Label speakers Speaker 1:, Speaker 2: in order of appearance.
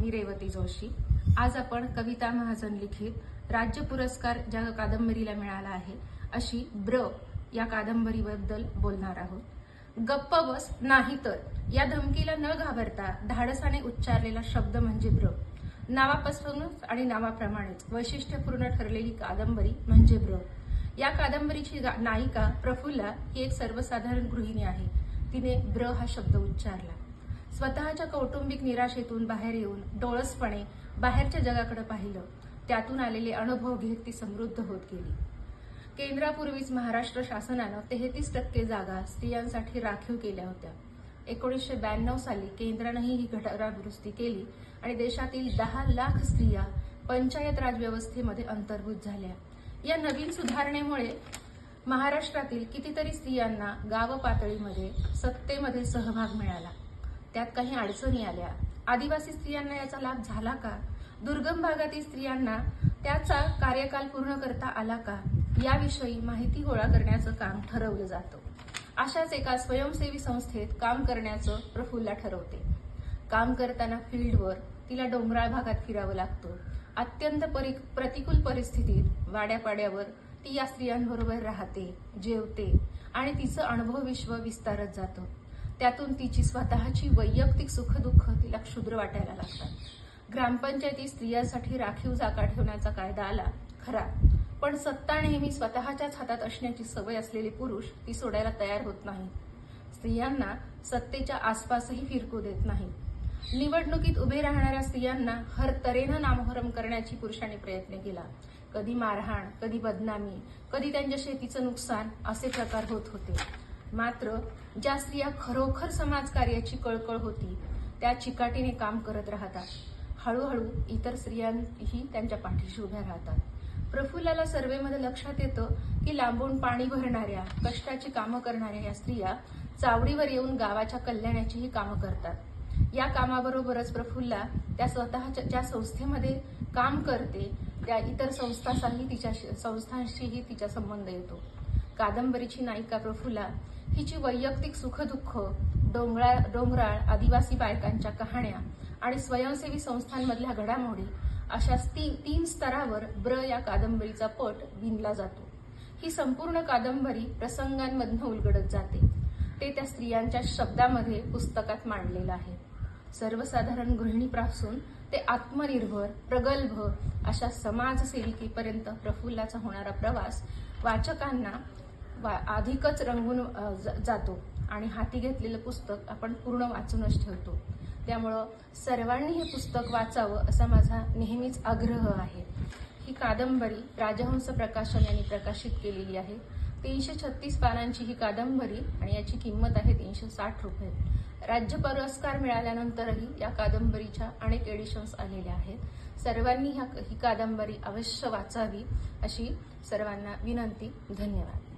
Speaker 1: मी रेवती जोशी. आज आपण कविता महाजन लिखित राज्य पुरस्कार ज्या कादंबरीला मिळाला आहे अशी ब्र या कादंबरीबद्दल बोलणार आहोत. गप्प बस नाही तर या धमकीला न घाबरता धाडसाने उच्चारलेला शब्द म्हणजे ब्र. नावापासूनच आणि नावाप्रमाणेच वैशिष्ट्यपूर्ण ठरलेली कादंबरी म्हणजे ब्र. या कादंबरीची गा- नायिका प्रफुल्ला ही एक सर्वसाधारण गृहिणी आहे. तिने ब्र हा शब्द उच्चारला. स्वतःच्या कौटुंबिक निराशेतून बाहेर येऊन डोळसपणे बाहेरच्या जगाकडे पाहिलं. त्यातून आलेले अनुभव घेत ती समृद्ध होत गेली. केंद्रापूर्वीच महाराष्ट्र शासनानं तेहतीस टक्के जागा स्त्रियांसाठी राखीव केल्या होत्या. एकोणीसशे ब्याण्णव साली केंद्रानंही ही घटना दुरुस्ती केली आणि देशातील दहा लाख स्त्रिया पंचायत राज व्यवस्थेमध्ये अंतर्भूत झाल्या. या नवीन सुधारणेमुळे महाराष्ट्रातील कितीतरी स्त्रियांना गाव पातळीमध्ये सत्तेमध्ये सहभाग मिळाला. त्यात काही अडचणी आल्या. आदिवासी स्त्रियांना याचा लाभ झाला का? दुर्गम भागातील स्त्रियांना त्याचा कार्यकाल पूर्ण करता आला का? याविषयी माहिती गोळा करण्याचं काम ठरवलं जातं. अशाच एका स्वयंसेवी संस्थेत काम करण्याचं प्रफुल्ला ठरवते. काम करताना फील्डवर तिला डोंगराळ भागात फिरावं लागतं. अत्यंत परि प्रतिकूल परिस्थितीत वाड्यापाड्यावर ती या स्त्रियांबरोबर राहते जेवते आणि तिचं अनुभव विश्व विस्तारत जातं. त्यातून तिची स्वतःची वैयक्तिक सुखदुःख तिला क्षुद्र वाटायला लागतात. ग्रामपंचायती स्त्रियांसाठी राखीव जागा ठेवण्याचा कायदा आला खरा. पण सत्ता नेहमी स्वतःच्याच हातात असण्याची सवय असलेले पुरुष ती सोडायला तयार होत नाही. स्त्रियांना सत्तेच्या आसपासही फिरकू देत नाही. निवडणुकीत उभे राहणाऱ्या स्त्रियांना हर तऱ्हेनं नामोहरम करण्याची पुरुषांनी प्रयत्न केला. कधी मारहाण कधी बदनामी कधी त्यांच्या शेतीचं नुकसान असे प्रकार होत होते. मात्र ज्या स्त्रिया खरोखर समाजकार्याची कळकळ होती. त्या चिकाटीने काम करत राहतात. हळूहळू इतर स्त्रियांही त्यांच्या पाठीशी उभ्या राहतात. प्रफुल्लाला सर्वेमध्ये लक्षात येतं की लांबून पाणी भरणाऱ्या कष्टाची कामं करणाऱ्या या स्त्रिया चावडीवर येऊन गावाच्या कल्याणाचीही कामं करतात. या कामाबरोबरच प्रफुल्ला त्या स्वतःच्या ज्या संस्थेमध्ये काम करते त्या इतर संस्थांचाही तिच्या संस्थांशीही तिचा संबंध येतो. कादंबरीची नायिका प्रफुल्ला हिची वैयक्तिक सुखदुःख डोंगराळ डोंगराळ आदिवासी बायकांच्या कहाण्या आणि स्वयंसेवी संस्थांमधल्या घडामोडी अशा ती तीन स्तरावर ब्र या कादंबरीचा पट विणला जातो. ही संपूर्ण कादंबरी प्रसंगांमधनं उलगडत जाते. ते त्या स्त्रियांच्या शब्दामध्ये पुस्तकात मांडलेलं आहे. सर्वसाधारण गृहिणीपासून ते आत्मनिर्भर प्रगल्भ अशा समाजसेविकेपर्यंत प्रफुल्लाचा होणारा प्रवास वाचकांना अधिकच रंगून ज- जातो. आणि हाती घेतलेलं पुस्तक आपण पूर्ण वाचूनच ठेवतो. त्यामुळं सर्वांनी हे पुस्तक वाचावं असा माझा नेहमीच आग्रह आहे. ही कादंबरी राजहंस प्रकाशन यांनी प्रकाशित केलेली आहे. तीनशे छत्तीस पानांची ही कादंबरी आणि याची किंमत आहे तीनशे साठ रुपये. राज्य पुरस्कार मिळाल्यानंतरही या कादंबरीच्या अनेक एडिशन्स आलेल्या आहेत. सर्वांनी ह्या ही कादंबरी अवश्य वाचावी अशी सर्वांना विनंती. धन्यवाद.